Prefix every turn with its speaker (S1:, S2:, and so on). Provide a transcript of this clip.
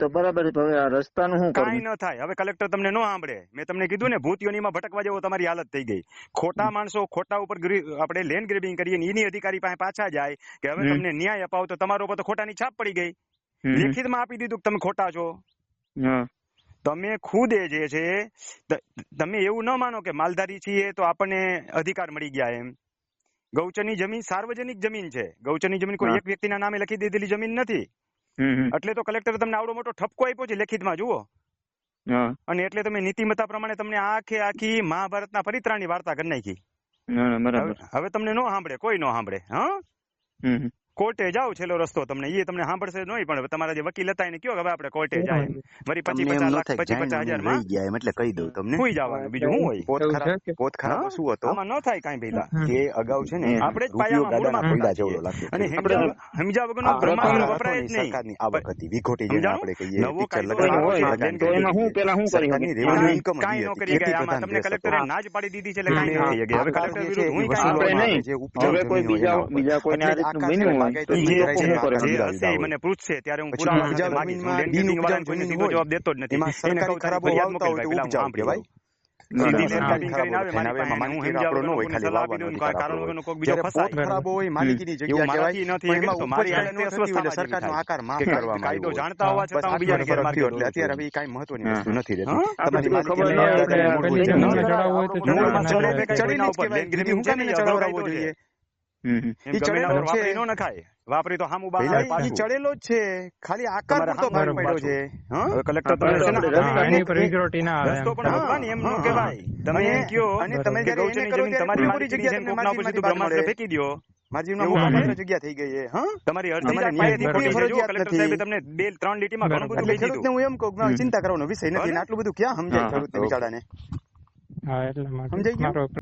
S1: તો બરાબર હવે આ રસ્તાનું શું
S2: કાંઈ ન થાય. હવે કલેક્ટર તમને ન સાંભળે. મેં તમને કીધું ને ભૂતિયોનીમાં ભટકવા જેવો તમારી હાલત થઈ ગઈ. ખોટા માણસો ખોટા ઉપર આપણે લેન્ડ ગ્રેબિંગ કરીએ ને એની અધિકારી પાસે પાછા જાય કે હવે તમને ન્યાય અપાવો તો તમારા ઉપર તો ખોટાની છાપ પડી ગઈ. લેખિતમાં આપી દીધું કે તમે ખોટા છો. તમે ખુદે જે છે તમે એવું ન માનો કે માલધારી છીએ તો આપણને અધિકાર મળી ગયા એમ. ગૌચરની જમીન સાર્વજનિક જમીન છે. ગૌચરની જમીન કોઈ. એક વ્યક્તિના નામે લખી દીધેલી જમીન નથી. એટલે તો કલેક્ટર તમને આવડો મોટો ઠપકો આપ્યો છે લેખિતમાં જુઓ. અને એટલે તમે નીતિમત્તા પ્રમાણે તમને આખે આખી મહાભારતના પરિત્રાણની વાર્તા કરી નાખી. હવે- તમને નો સાંભળે કોઈ નો સાંભળે હા. કોર્ટે જાવ છેલ્લો રસ્તો તમને એ તમને સાંભળશે નહીં પણ તમારા જે વકીલ હતા એને કયો કે હવે આપણે કોર્ટે જાય વરી વળી પચીસ લાખ
S3: થાય
S2: પચાસ
S3: હજારમાં ગયા એમ એટલે કહી દઉં તમને.
S2: સુઈ જવાનું બીજું શું હોય?
S3: પોત ખરાબ પોત ખરાબ શું હતો.
S2: આમાં ન થાય કાંઈ ભેલા
S3: એ અગાઉ છે ને
S2: આપણે જ પાયામાં
S3: પૈડા જેવડો
S2: છીએ. અને હમજા વગરનો બ્રહ્માંડ વપરાય જ નહીં.
S3: સરકારની આવક હતી વિખોટી જેને આપણે કહીએ
S2: નવો કાયદો
S1: હોય તો એમાં હું પેલા શું કરી શકીએ?
S3: revenue
S2: કાંઈ ન કરી ગયા આમાં તમને કલેક્ટરે ના જ પાડી દીધી છે એટલે કાંઈ ન થઈ ગયા હવે કલેક્ટર વિરુદ્ધ હું કાંઈ
S1: આપણે નહીં.
S3: જે
S1: હવે કોઈ બીજા બીજા કોઈને આ રીતનું બન્યું
S2: હશે મને પૂછશે ત્યારે હું પુરાવા સાથે સીધો જવાબ દેતો જ નથી. એને કહું તારી ફરિયાદ મોકલ
S3: હોય તો
S2: ભાઈ, પેલા હું સાંભળી.
S3: ચડેલો છે.
S2: વાપરી નખાય. વાપરી તો હામું બહાર
S3: ભઈલા, ચડેલો જ છે. ખાલી આકાર પૂરતો ભાગ પડ્યો છે.
S2: હવે કલેક્ટર
S1: આપણે
S2: છે ને,
S1: આપણે
S2: હા,
S4: એની પર વિગ્રોટી ના આવે.
S2: રસ્તો પણ ભગવાન એમ નો કહેવાય. તમે એમ કયો
S3: અને તમે જ્યારે એને કરો
S2: તમારી
S3: પૂરી જગ્યા.
S2: ફેંકી દ્યો
S3: મોટા થઈ ગઈ છે. હા?
S2: તમારી અડધી પાયેથી
S3: ફરજિયાત
S2: કલેક્ટર. તમને બે ત્રણ લીટીમાં ઘણું બધું કહી દીધું
S3: હું એમ કહું ચિંતા કરવાનો વિષય નથી. આટલું બધું ક્યાં સમજાય
S2: હા,
S3: ખેડૂતને બિચારાને?
S4: હા એટલા
S3: સમજાઈ ગયું?
S4: મારો